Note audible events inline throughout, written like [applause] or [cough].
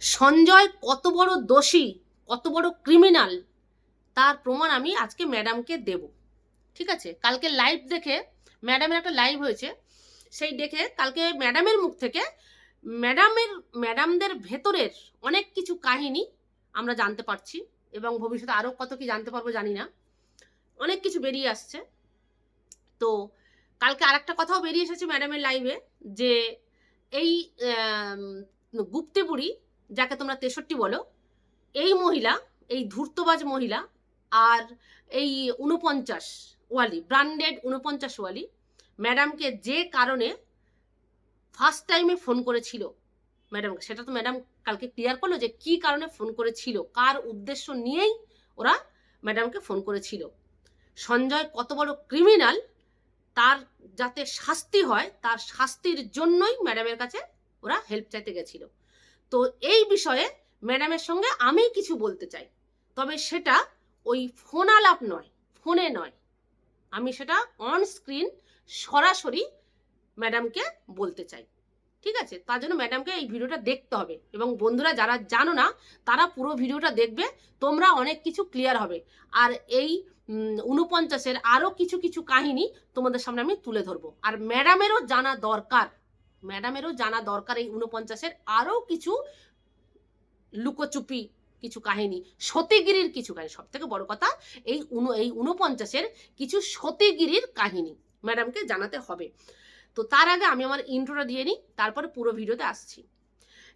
সঞ্জয় কত বড় দোষী কত বড় ক্রিমিনাল তার প্রমাণ আমি আজকে ম্যাডামকে দেব। ঠিক আছে? কালকে লাইভ দেখে ম্যাডামের একটা লাইভ হয়েছে সেই দেখে কালকে ম্যাডামের মুখ থেকে ম্যাডামের ম্যাডামদের ভেতরের অনেক কিছু কাহিনী আমরা জানতে পারছি এবং ভবিষ্যতে আরও কত কি জানতে পারব জানি না। অনেক কিছু বেরিয়ে আসছে। তো কালকে আরেকটা কথাও বেরিয়ে এসেছে ম্যাডামের লাইভে যে এই আম, গুপ্তে বুড়ি যাকে তোমরা তেষট্টি বলো, এই মহিলা, এই ধূর্তবাজ মহিলা আর এই উনপঞ্চাশ ওয়ালি ব্র্যান্ডেড উনপঞ্চাশ ওয়ালি ম্যাডামকে যে কারণে ফার্স্ট টাইমে ফোন করেছিল ম্যাডামকে সেটা তো ম্যাডাম কালকে ক্লিয়ার করল যে কি কারণে ফোন করেছিল, কার উদ্দেশ্য নিয়েই ওরা ম্যাডামকে ফোন করেছিল। সঞ্জয় কত বড় ক্রিমিনাল তার যাতে শাস্তি হয়, তার শাস্তির জন্যই ম্যাডামের কাছে ওরা হেল্প চাইতে গেছিল। তো এই বিষয়ে ম্যাডামের সঙ্গে আমি কিছু বলতে চাই। তবে সেটা ওই ফোন আলাপ নয়, ফোনে নয়। আমি সেটা অন স্ক্রিন সরাসরি ম্যাডামকে বলতে চাই। ঠিক আছে? তার জন্য ম্যাডামকে এই ভিডিওটা দেখতে হবে এবং বন্ধুরা যারা জানো না, তারা পুরো ভিডিওটা দেখবে, তোমরা অনেক কিছু ক্লিয়ার হবে। আর এই উনপঞ্চাশের আরও কিছু কিছু কাহিনী তোমাদের সামনে আমি তুলে ধরবো। আর ম্যাডামেরও জানা দরকার। ম্যাডামেরও জানা দরকার এই উনপঞ্চাশের আরও কিছু লুকোচুপি কিছু কাহিনী, সতীগিরির কিছু কাহিনী। সব থেকে বড় কথা, এই উন এই উনপঞ্চাশের কিছু সতীগিরির কাহিনী ম্যাডামকে জানাতে হবে। তো তার আগে আমি আমার ইন্ট্রোটা দিয়ে নিই, তারপরে পুরো ভিডিওতে আসছি।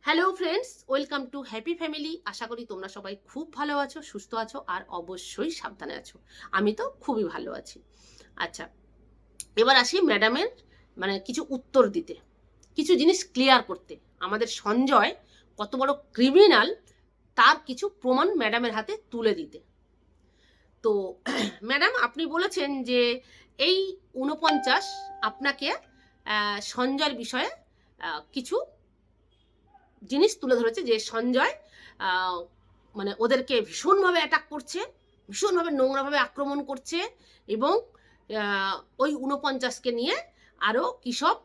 Hello friends, welcome to happy family. আশা করি তোমরা সবাই খুব ভালো আছো, সুস্থ আছো, আর অবশ্যই সাবধানে আছো। আমি তো খুবই ভালো আছি। আচ্ছা এবার আসি ম্যাডামের মানে কিছু উত্তর দিতে। কিছু জিনিস ক্লিয়ার করতে। আমাদের সঞ্জয় কত বড় ক্রিমিনাল তার কিছু প্রমাণ ম্যাডামের হাতে তুলে দিতে। তো [clears throat] ম্যাডাম আপনি বলেছেন যে এই উনপঞ্চাশ আপনাকে সঞ্জয়ের বিষয়ে কিছু জিনিস তুলে ধরেছে যে সঞ্জয় মানে ওদেরকে ভীষণভাবে অ্যাটাক করছে, ভীষণভাবে নোংরাভাবে আক্রমণ করছে এবং ওই উনপঞ্চাশকে নিয়ে আরও কী সব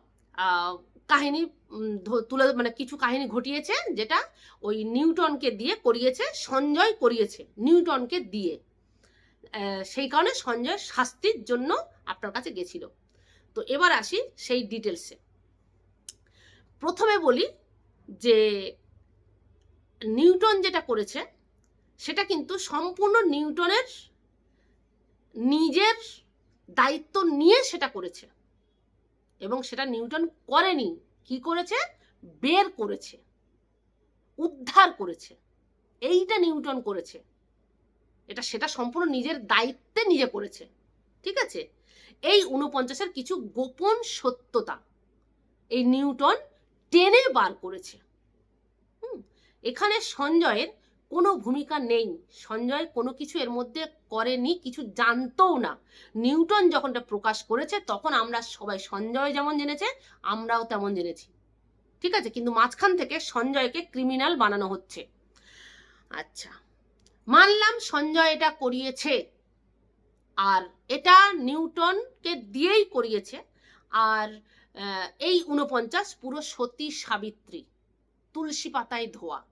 কাহিনী তুলে মানে কিছু কাহিনী ঘটিয়েছে যেটা ওই নিউটনকে দিয়ে করিয়েছে, সঞ্জয় করিয়েছে, নিউটনকে দিয়ে। সেই কারণে সঞ্জয় শাস্তির জন্য আপনার কাছে গেছিল। তো এবার আসি সেই ডিটেলসে প্রথমে বলি যে, নিউটন যেটা করেছে, সেটা কিন্তু সম্পূর্ণ নিউটনের নিজের দায়িত্ব নিয়ে সেটা করেছে। এবং সেটা নিউটন করেনি। কি করেছে? বের করেছে। উদ্ধার করেছে। এইটা নিউটন করেছে। এটা সেটা সম্পূর্ণ নিজের দায়িত্বে নিজে করেছে। ঠিক আছে? এই উনপঞ্চাশের কিছু গোপন সত্যতা এই নিউটন টেনে বার করেছে। এখানে সঞ্জয়ের কোনো ভূমিকা নেই। সঞ্জয় কোনো কিছু এর মধ্যে করেনি, কিছু জানতও না। নিউটন যখন এটা প্রকাশ করেছে, তখন আমরা সবাই সঞ্জয় যেমন জেনেছে, আমরাও তেমন জেনেছি। ঠিক আছে? কিন্তু মাঝখান থেকে সঞ্জয়কে ক্রিমিনাল বানানো হচ্ছে। আচ্ছা। মানলাম সঞ্জয় এটা করিয়েছে। আর এটা নিউটনকে দিয়েই করিয়েছে। আর এই উনপঞ্চাশ পুরো সতী সাবিত্রী। তুলসী পাতায় ধোয়া।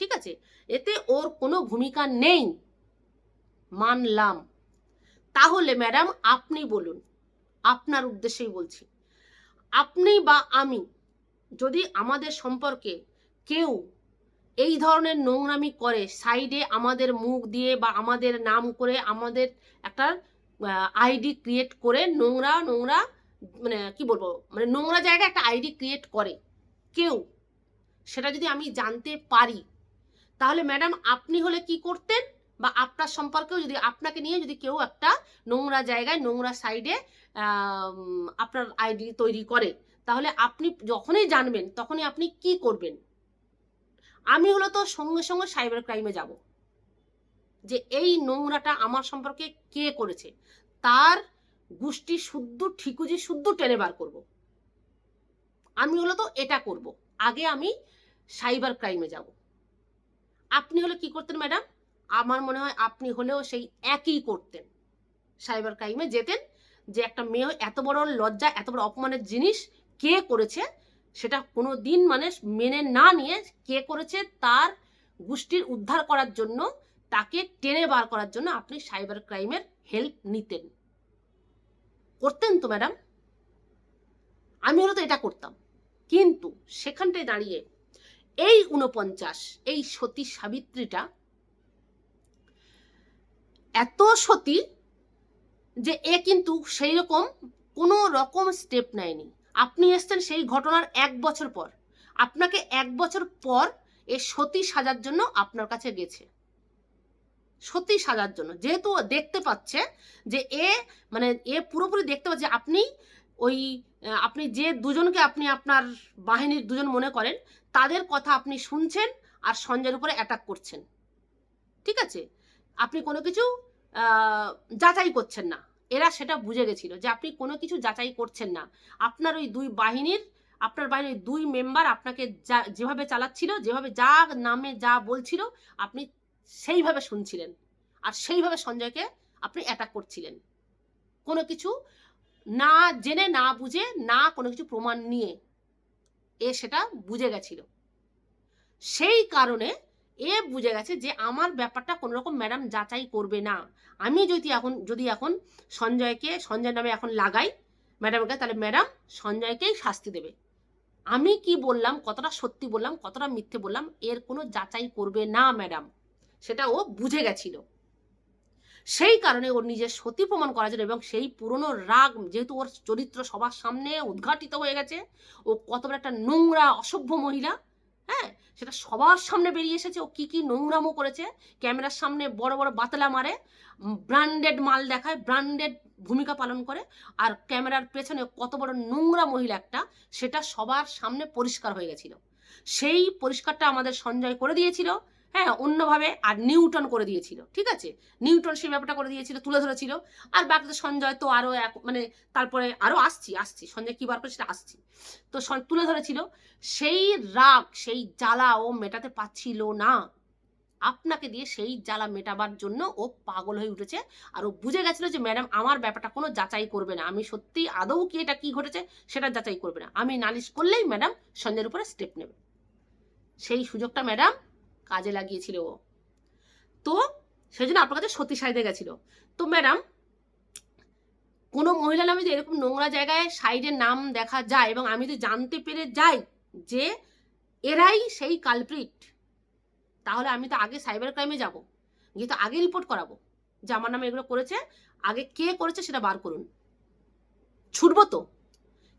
ঠিক আছে? এতে ওর কোনো ভূমিকা নেই। মানলাম। তাহলে ম্যাডাম, আপনি বলুন। আপনার উদ্দেশ্যেই বলছি। আপনি বা আমি, যদি আমাদের সম্পর্কে কেউ এই ধরনের নোংরামি করে, সাইডে আমাদের মুখ দিয়ে বা আমাদের নাম করে, আমাদের একটা আইডি ক্রিয়েট করে নোংরা নোংরা মানে কি বলব মানে নোংরা জায়গায় একটা আইডি ক্রিয়েট করে কেউ, সেটা যদি আমি জানতে পারি তাহলে ম্যাডাম আপনি হলে কি করতেন? বা আপনার সম্পর্কেও যদি আপনাকে নিয়ে যদি কেউ একটা নোংরা জায়গায়, নোংরা সাইডে আপনার আইডি তৈরি করে, তাহলে আপনি যখনই জানবেন, তখনই আপনি কি করবেন? আমি হলো তো সঙ্গে সঙ্গে সাইবার ক্রাইমে যাব। যে এই নোংরাটা আমার সম্পর্কে কে করেছে? তার গোষ্ঠী শুদ্ধ, ঠিকুজি শুদ্ধ টেনে বার করব। আমি হলো তো এটা করব। আগে আমি সাইবার ক্রাইমে যাব। আপনি হলে কি করতেন ম্যাডাম? আমার মনে হয় আপনি হলেও সেই একই করতেন। সাইবার ক্রাইমে যেতেন, যে একটা মেয়ে এত বড় লজ্জা, এত বড় অপমানের জিনিস কে করেছে, সেটা কোনো দিন মানে মেনে না নিয়ে কে করেছে তার গোষ্ঠীর উদ্ধার করার জন্য, তাকে টেনে বার করার জন্য আপনি সাইবার ক্রাইমের হেল্প নিতেন। করতেন তো ম্যাডাম। আমি হলো তো এটা করতাম। কিন্তু সেখানটায় দাঁড়িয়ে এই উনপঞ্চাশ এই সতী সাবিত্রীটা এত সতী যে এ কিন্তু সেই রকম কোনো রকম স্টেপ নেয়নি। আপনি এসছেন সেই ঘটনার এক বছর পর। আপনাকে এক বছর পর এ সতী সাজার জন্য আপনার কাছে গেছে। সতী সাজার জন্য। যেহেতু দেখতে পাচ্ছে যে এ মানে এ পুরোপুরি দেখতে পাচ্ছে আপনি ওই আপনি যে দুজনকে আপনি আপনার বাহিনীর দুজন মনে করেন তাদের কথা আপনি শুনছেন আর সঞ্জয়ের উপরে অ্যাটাক করছেন। ঠিক আছে? আপনি কোনো কিছু যাচাই করছেন না। এরা সেটা বুঝে গেছিল যে আপনি কোনো কিছু যাচাই করছেন না। আপনার ওই দুই বাহিনীর, আপনার বাহিনীর দুই মেম্বার আপনাকে যা, যেভাবে চালাচ্ছিল, যেভাবে যা নামে যা বলছিল, আপনি সেইভাবে শুনছিলেন। আর সেইভাবে সঞ্জয়কে আপনি অ্যাটাক করছিলেন। কোনো কিছু না জেনে, না বুঝে, না কোনো কিছু প্রমাণ নিয়ে এ সেটা বুঝে গেছিল। সেই কারণে এ বুঝে গেছে যে আমার ব্যাপারটা কোনো রকম ম্যাডাম যাচাই করবে না। আমি যদি এখন যদি এখন সঞ্জয়কে, সঞ্জয় নামে এখন লাগাই ম্যাডামকে, তাহলে ম্যাডাম সঞ্জয়কেই শাস্তি দেবে। আমি কি বললাম, কতটা সত্যি বললাম, কতটা মিথ্যে বললাম, এর কোনো যাচাই করবে না ম্যাডাম। সেটা ও বুঝে গেছিল। সেই কারণে ওর নিজের সতী প্রমাণ করার জন্য এবং সেই পুরনো রাগ যেহেতু ওর চরিত্র সবার সামনে উদ্ঘাটিত হয়ে গেছে, ও কত বড় একটা নোংরা, অসভ্য মহিলা হ্যাঁ? সেটা সবার সামনে বেরিয়ে এসেছে, ও কি কি নোংরামো করেছে, ক্যামেরার সামনে বড় বড় বাতলা মারে ব্র্যান্ডেড মাল দেখায় ব্র্যান্ডেড ভূমিকা পালন করে, আর ক্যামেরার পেছনে কত বড় নোংরা মহিলা একটা, সেটা সবার সামনে পরিষ্কার হয়ে গেছিল। সেই পরিষ্কারটা আমাদের সঞ্জয় করে দিয়েছিল হ্যাঁ অন্যভাবে আর নিউটন করে দিয়েছিল, ঠিক আছে? নিউটন সেই ব্যাপারটা করে দিয়েছিল, তুলে ধরেছিল। আর বাকি তো সঞ্জয় তো আরও এক মানে তারপরে আরও আসছি আসছি। সঞ্জয় কী বার করে সেটা আসছি। তো তুলে ধরেছিল, সেই রাগ, সেই জ্বালা ও মেটাতে পারছিল না। আপনাকে দিয়ে সেই জ্বালা মেটাবার জন্য ও পাগল হয়ে উঠেছে। আর ও বুঝে গেছিল যে, ম্যাডাম, আমার ব্যাপারটা কোনো যাচাই করবে না। আমি সত্যি আদৌ কি এটা কি ঘটেছে সেটা যাচাই করবে না। আমি নালিশ করলেই ম্যাডাম সঞ্জয়ের উপরে স্টেপ নেবে। সেই সুযোগটা ম্যাডাম কাজে লাগিয়েছিল ও। তো সেই জন্য আপনার কাছে সত্যি সাইডে গেছিল। তো ম্যাডাম, কোনো মহিলা নামে যে এরকম নোংরা জায়গায় সাইডের নাম দেখা যায় এবং আমি যদি জানতে পেরে যাই যে এরাই সেই কালপ্রিট তাহলে আমি তো আগে সাইবার ক্রাইমে যাব, গিয়ে তো আগে রিপোর্ট করাবো যে আমার নামে এগুলো করেছে, আগে কে করেছে সেটা বার করুন। ছুটবো তো।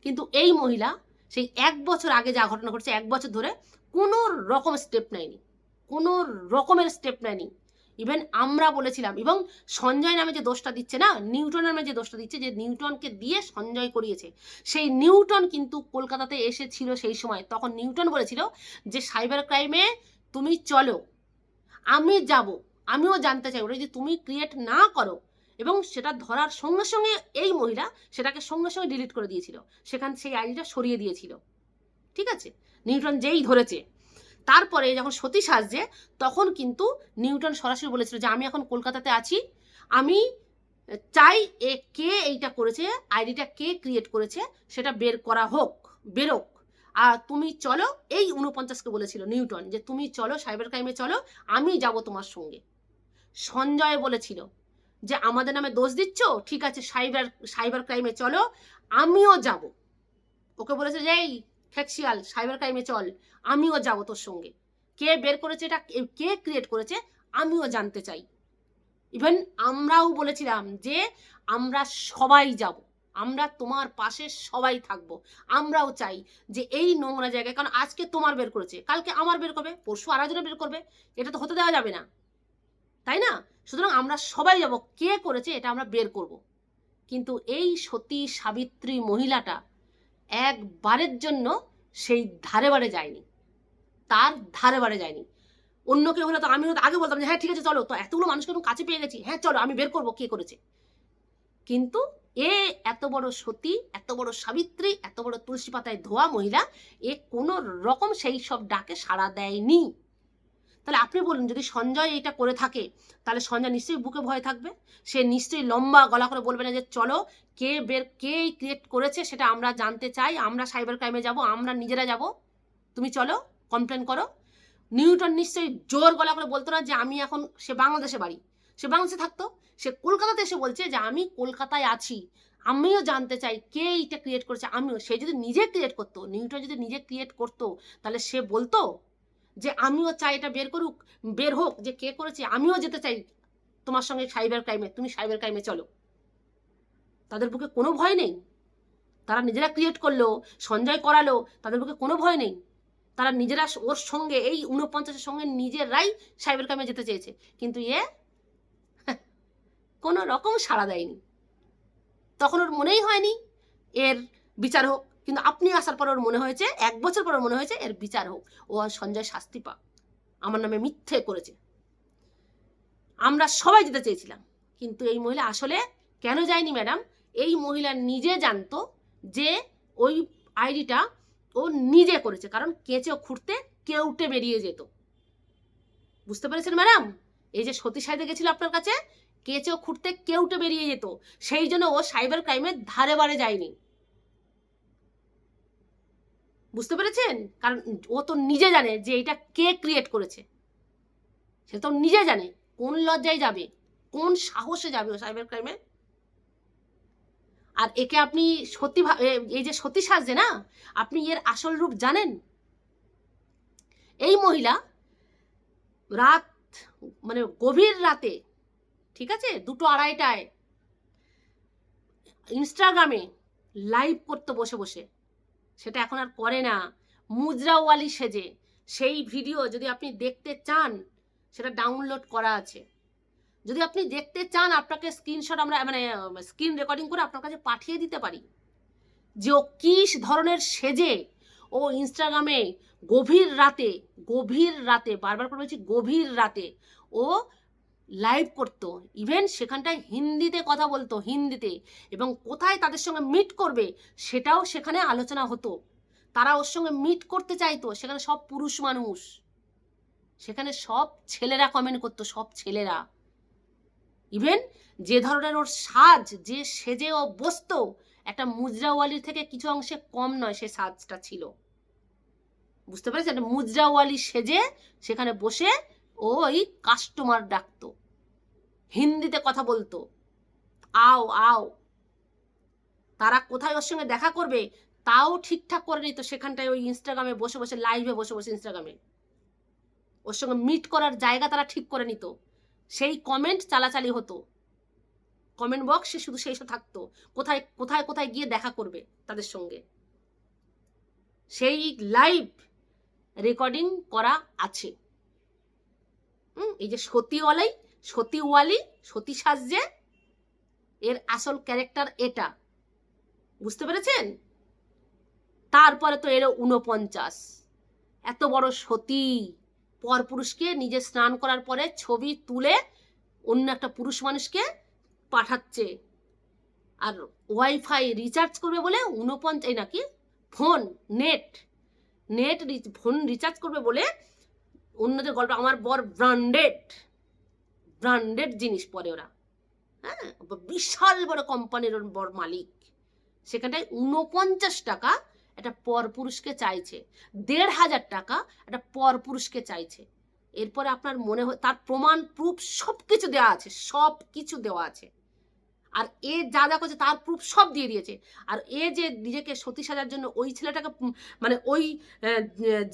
কিন্তু এই মহিলা সেই এক বছর আগে যা ঘটনা ঘটছে, এক বছর ধরে কোনো রকম স্টেপ নেয়নি। কোনো রকমের স্টেপ নেয়নি। ইভেন আমরা বলেছিলাম, এবং সঞ্জয় নামে যে দোষটা দিচ্ছে না, নিউটন নামে যে দোষটা দিচ্ছে, যে নিউটনকে দিয়ে সঞ্জয় করিয়েছে, সেই নিউটন কিন্তু কলকাতাতে এসেছিল সেই সময়। তখন নিউটন বলেছিল যে সাইবার ক্রাইমে তুমি চলো, আমি যাব, আমিও জানতে চাই, ওটা যদি তুমি ক্রিয়েট না করো। এবং সেটা ধরার সঙ্গে সঙ্গে এই মহিলা সেটাকে সঙ্গে সঙ্গে ডিলিট করে দিয়েছিল। সেখান, সেই আইডিটা সরিয়ে দিয়েছিল। ঠিক আছে? নিউটন যেই ধরেছে তারপরে যখন সতী সাজছে তখন কিন্তু নিউটন সরাসরি বলেছিল যে, আমি এখন কলকাতাতে আছি। আমি চাই এ কে এইটা করেছে, আইডিটা কে ক্রিয়েট করেছে, সেটা বের করা হোক, বেরোক। আর তুমি চলো, এই উনপঞ্চাশকে বলেছিল নিউটন যে, তুমি চলো, সাইবার ক্রাইমে চলো, আমি যাব তোমার সঙ্গে। সঞ্জয় বলেছিল যে, আমাদের নামে দোষ দিচ্ছ? ঠিক আছে, সাইবার সাইবার ক্রাইমে চলো, আমিও যাব। ওকে বলেছে যে, এই ফ্যাক্সিয়াল সাইবার ক্রাইমে চল, আমিও যাব তোর সঙ্গে। কে বের করেছে এটা, কে- ক্রিয়েট করেছে, আমিও জানতে চাই। ইভেন আমরাও বলেছিলাম যে আমরা সবাই যাব, আমরা তোমার পাশে সবাই থাকব। আমরাও চাই যে এই নোংরা জায়গায়, কারণ আজকে তোমার বের করেছে, কালকে আমার বের করবে, পরশু আরেকজনের বের করবে, এটা তো হতে দেওয়া যাবে না। তাই না? সুতরাং আমরা সবাই যাব, কে করেছে এটা আমরা বের করব। কিন্তু এই সতী সাবিত্রী মহিলাটা একবারের জন্য সেই ধারে বারে যায়নি। তার ধারে বারে যায়নি। অন্য কেউ হলে তো আমি হয়তো আগে বলতাম যে হ্যাঁ ঠিক আছে, চলো। তো এতগুলো মানুষকে আমি কাছে পেয়ে গেছি। হ্যাঁ চলো, আমি বের করব, কে করেছে? কিন্তু এ এত বড় সতী, এত বড় সাবিত্রী, এত বড় তুলসী পাতায় ধোয়া মহিলা, এ কোনো রকম সেই সব ডাকে সাড়া দেয়নি। তাহলে আপনি বলুন, যদি সঞ্জয় এটা করে থাকে, তাহলে সঞ্জয় নিশ্চয়ই বুকে ভয় থাকবে? সে নিশ্চয়ই লম্বা গলা করে বলবে না যে, চলো, কে বের, কে ক্রিয়েট করেছে সেটা আমরা জানতে চাই, আমরা সাইবার ক্রাইমে যাব, আমরা নিজেরা যাব। তুমি চলো কমপ্লেন করো। নিউটন নিশ্চয়ই জোর গলা করে বলতো না যে, আমি এখন, সে বাংলাদেশে বাড়ি। সে বাংলাদেশে থাকতো। সে কলকাতাতে এসে বলছে যে, আমি কলকাতায় আছি। আমিও জানতে চাই কে এইটা ক্রিয়েট করেছে, আমিও। সে যদি নিজে ক্রিয়েট করতো, নিউটন যদি নিজে ক্রিয়েট করতো, তাহলে সে বলতো যে আমিও চাই এটা বের করুক, বের হোক, যে কে করেছে, আমিও যেতে চাই তোমার সঙ্গে সাইবার ক্রাইমে তুমি সাইবার ক্রাইমে চলো। তাদের বুকে কোনো ভয় নেই। তারা নিজেরা ক্রিয়েট করল, সঞ্জয় করালো, তাদের বুকে কোনো ভয় নেই। তারা নিজেরা ওর সঙ্গে, এই উনপঞ্চাশের সঙ্গে নিজেরাই সাইবার ক্রাইমে যেতে চেয়েছে। কিন্তু এ, [laughs] কোনো রকম সাড়া দেয়নি। তখন ওর মনেই হয়নি এর বিচার হোক। কিন্তু আপনি আসার পর ওর মনে হয়েছে, এক বছর পর মনে হয়েছে এর বিচার হোক। ও সঞ্জয় শাস্তি পাক। আমার নামে মিথ্যে করেছে। আমরা সবাই যেতে চেয়েছিলাম। কিন্তু এই মহিলা আসলে কেন যায়নি ম্যাডাম? এই মহিলা নিজে জানতো যে ওই আইডিটা ও নিজে করেছে। কারণ কেঁচে খুঁড়তে কেউটে বেরিয়ে যেত। বুঝতে পেরেছেন ম্যাডাম? এই যে সতী সাইডে গেছিল আপনার কাছে, কেঁচো খুঁড়তে কেউটে বেরিয়ে যেত। সেই জন্য ও সাইবার ক্রাইমের ধারে বারে যায়নি। বুঝতে পেরেছেন? কারণ ও তো নিজে জানে যে এটা কে ক্রিয়েট করেছে। সে তো নিজে জানে কোন লজ্জায় যাবে, কোন সাহসে যাবে ও সাইবার ক্রাইমে আর একে আপনি সত্যি এই যে সতী সাজছে না, আপনি এর আসল রূপ জানেন? এই মহিলা রাত মানে গভীর রাতে, ঠিক আছে? দুটো আড়াইটায় ইনস্টাগ্রামে লাইভ করতে বসে বসে সেটা এখন আর করে না। মুজরাওয়ালি সেজে। সেই ভিডিও যদি আপনি দেখতে চান, সেটা ডাউনলোড করা আছে। যদি আপনি দেখতে চান, আপনাকে স্ক্রিনশট আমরা মানে স্ক্রিন রেকর্ডিং করে আপনার কাছে পাঠিয়ে দিতে পারি। যে ও কী ধরনের সেজে, ও ইনস্টাগ্রামে গভীর রাতে গভীর রাতে, বারবার করে বলছি গভীর রাতে, ও লাইভ করতো। ইভেন সেখানটায় হিন্দিতে কথা বলতো, হিন্দিতে। এবং কোথায় তাদের সঙ্গে মিট করবে, সেটাও সেখানে আলোচনা হতো। তারা ওর সঙ্গে মিট করতে চাইতো, সেখানে সব পুরুষ মানুষ। সেখানে সব ছেলেরা কমেন্ট করতো, সব ছেলেরা। ইভেন যে ধরনের ওর সাজ, যে সেজে ও বসতো, একটা মুজরাওয়ালির থেকে কিছু অংশে কম নয় সে সাজটা ছিল। বুঝতে পেরেছেন? মুজরাওয়ালি সেজে সেখানে বসে ও ওই কাস্টমার ডাকতো। হিন্দিতে কথা বলতো। আও আও। তারা কোথায় ওর সঙ্গে দেখা করবে, তাও ঠিকঠাক করে নিত সেখানটায় ওই ইনস্টাগ্রামে বসে বসে লাইভে বসে বসে ইনস্টাগ্রামে ওর সঙ্গে মিট করার জায়গা তারা ঠিক করে নিত। সেই কমেন্ট চালাচালি হতো। কমেন্ট বক্সে শুধু সেই সব থাকতো। কোথায় কোথায় কোথায় গিয়ে দেখা করবে তাদের সঙ্গে। সেই লাইভ রেকর্ডিং করা আছে। এই যে সতীওয়ালাই সতীওয়ালি সতী সাজছে এর আসল ক্যারেক্টার এটা। বুঝতে পেরেছেন? তারপরে তো এলো উনপঞ্চাশ এত বড় সতী। পরপুরুষকে নিজে স্নান করার পরে ছবি তুলে অন্য একটা পুরুষ মানুষকে পাঠাচ্ছে। আর ওয়াইফাই রিচার্জ করবে বলে উনপঞ্চাশ নাকি phone net net phone recharge করবে বলে অন্যদের গল্প, আমার বর ব্র্যান্ডেড ব্র্যান্ডেড জিনিস পরে ওরা। হ্যাঁ? বিশাল বড় কোম্পানির বড় মালিক। সেখানটায় উনপঞ্চাশ টাকা একটা পরপুরুষকে চাইছে। দেড় হাজার টাকা একটা পরপুরুষকে চাইছে। এরপরে আপনার মনে হয় তার প্রমাণ প্রুফ সব কিছু দেওয়া আছে সব কিছু দেওয়া আছে। আর এ যা যা করছে তার প্রুফ সব দিয়ে দিয়েছে। আর এ যে নিজেকে সতী সাজার জন্য ওই ছেলেটাকে মানে ওই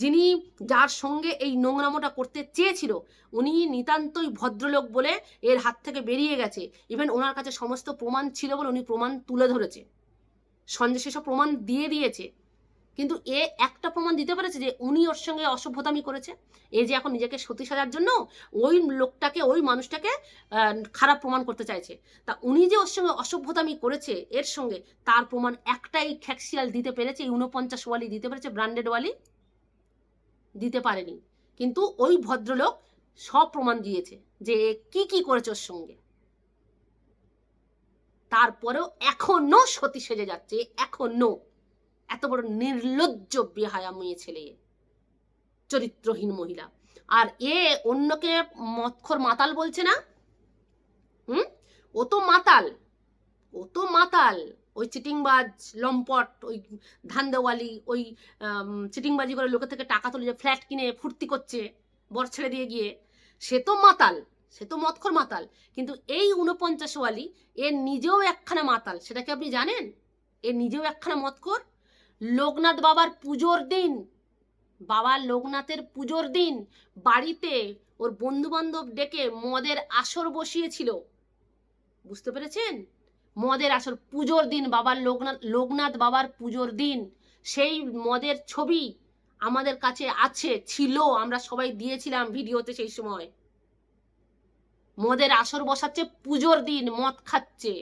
যিনি যার সঙ্গে এই নোংরামোটা করতে চেয়েছিল, উনি নিতান্তই ভদ্রলোক বলে এর হাত থেকে বেরিয়ে গেছে। ইভেন ওনার কাছে সমস্ত প্রমাণ ছিল বলে উনি প্রমাণ তুলে ধরেছে। সঞ্জয় সেসব প্রমাণ দিয়ে দিয়েছে। কিন্তু এ একটা প্রমাণ দিতে পেরেছে যে উনি ওর সঙ্গে অসভ্যতামি করেছে। এ যে এখন নিজেকে সতী সাজার জন্য ওই লোকটাকে, ওই মানুষটাকে খারাপ প্রমাণ করতে চাইছে। তা উনি যে ওর সঙ্গে অসভ্যতামি করেছে এর সঙ্গে, তার প্রমাণ একটাই খ্যাক্সিয়াল দিতে পেরেছে উনপঞ্চাশ ওয়ালি দিতে পেরেছে, ব্র্যান্ডেড ওয়ালি দিতে পারেনি। কিন্তু ওই ভদ্রলোক সব প্রমাণ দিয়েছে যে কি কি করেছে ওর সঙ্গে। তারপরেও এখনও সতী সেজে যাচ্ছে, এখনও। এত বড় নির্লজ্জ বেহায়া ছেলে চরিত্রহীন মহিলা। আর এ অন্যকে মৎখর মাতাল বলছে না? হুম? ও তো মাতাল। ও তো মাতাল। ওই চিটিংবাজ, লম্পট, ওই ধান্দেওয়ালি, ওই চিটিংবাজি করে লোকের থেকে টাকা তুলে যে ফ্ল্যাট কিনে ফুর্তি করছে, বর ছেড়ে দিয়ে গিয়ে। সে তো মাতাল। সে তো মৎখর মাতাল। কিন্তু এই উনপঞ্চাশওয়ালি এর নিজেও একখানা মাতাল। সেটা কি আপনি জানেন? এর নিজেও একখানা মৎখর? লোকনাথ বাবার পুজোর দিন, বাবা লোকনাথের পুজোর দিন বাড়িতে ওর বন্ধু বান্ধব ডেকে মদের আসর বসিয়েছিল। বুঝতে পেরেছেন? মদের আসর, পুজোর দিন বাবার লোকনাথ লোকনাথ বাবার পুজোর দিন। সেই মদের ছবি আমাদের কাছে আছে, ছিল, আমরা সবাই দিয়েছিলাম ভিডিওতে সেই সময়। মদের আসর বসাচ্ছে, পুজোর দিন মদ খাচ্ছে,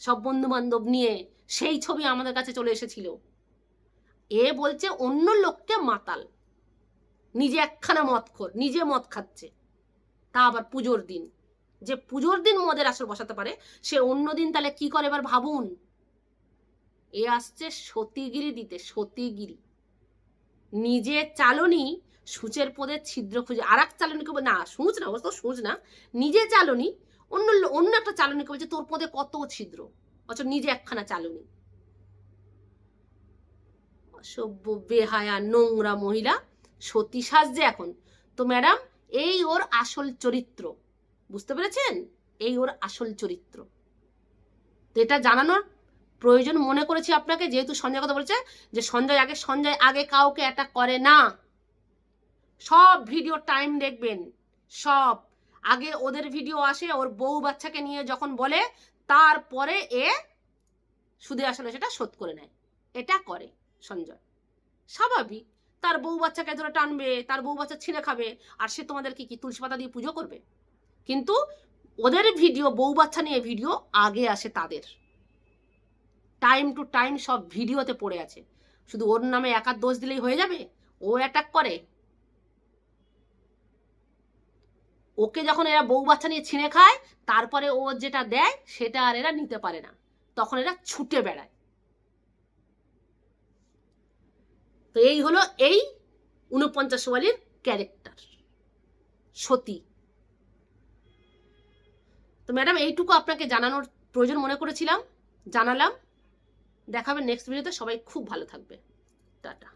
সব বন্ধু বান্ধব নিয়ে সেই ছবি আমাদের কাছে চলে এসেছিল। এ বলছে অন্য লোককে মাতাল। নিজে একখানা মদ খোর, নিজে মদ খাচ্ছে। তা আবার পুজোর দিন। যে পুজোর দিন মদের আসর বসাতে পারে, সে অন্য দিন তাহলে কি করে এবার ভাবুন? এ আসছে সতীগিরি দিতে, সতীগিরি। নিজে চালনি, সূচের পদে ছিদ্র খুঁজে আর এক চালনিকে না, সূচ না তো সূচ না। নিজে চালনি, অন্য অন্য একটা চালনিকে বলছে, তোর পদে কত ছিদ্র? অথচ নিজে একখানা চালনি। অসভ্য, বেহায়া, নোংরা মহিলা। সতী সাজছে এখন। তো ম্যাডাম, এই ওর আসল চরিত্র। বুঝতে পেরেছেন? এই ওর আসল চরিত্র। তো এটা জানানোর প্রয়োজন মনে করেছি আপনাকে, যেহেতু সঞ্জয় কথা বলেছে যে সঞ্জয় আগে সঞ্জয় আগে কাউকে অ্যাটাক করে না। সব ভিডিও টাইম দেখবেন। সব। আগে ওদের ভিডিও আসে, ওর বউ বাচ্চাকে নিয়ে যখন বলে, তারপরে এ সুদে আসলে সেটা শোধ করে নেয়। এটা করে। সঞ্জয়। স্বাভাবিক, তার বউ বাচ্চাকে ধরে টানবে, তার বউ বাচ্চা ছিঁড়ে খাবে, আর সে তোমাদেরকে কি তুলসী পাতা দিয়ে পুজো করবে? কিন্তু ওদের ভিডিও, বউ বাচ্চা নিয়ে ভিডিও আগে আসে তাদের। টাইম টু টাইম সব ভিডিওতে পড়ে আছে। শুধু ওর নামে একার দোষ দিলেই হয়ে যাবে? ও অ্যাটাক করে? ওকে যখন এরা বউ বাচ্চা নিয়ে ছিঁড়ে খায়, তারপরে ও যেটা দেয়, সেটা আর এরা নিতে পারে না। তখন এরা ছুটে বেড়ায়। তো এই হলো এই উনপঞ্চাশ ওয়ালির ক্যারেক্টার, সতী। তো ম্যাডাম, এইটুকু আপনাকে জানানোর প্রয়োজন মনে করেছিলাম, জানালাম। দেখাবে নেক্সট ভিডিওতে সবাই খুব ভালো থাকবে। টাটা।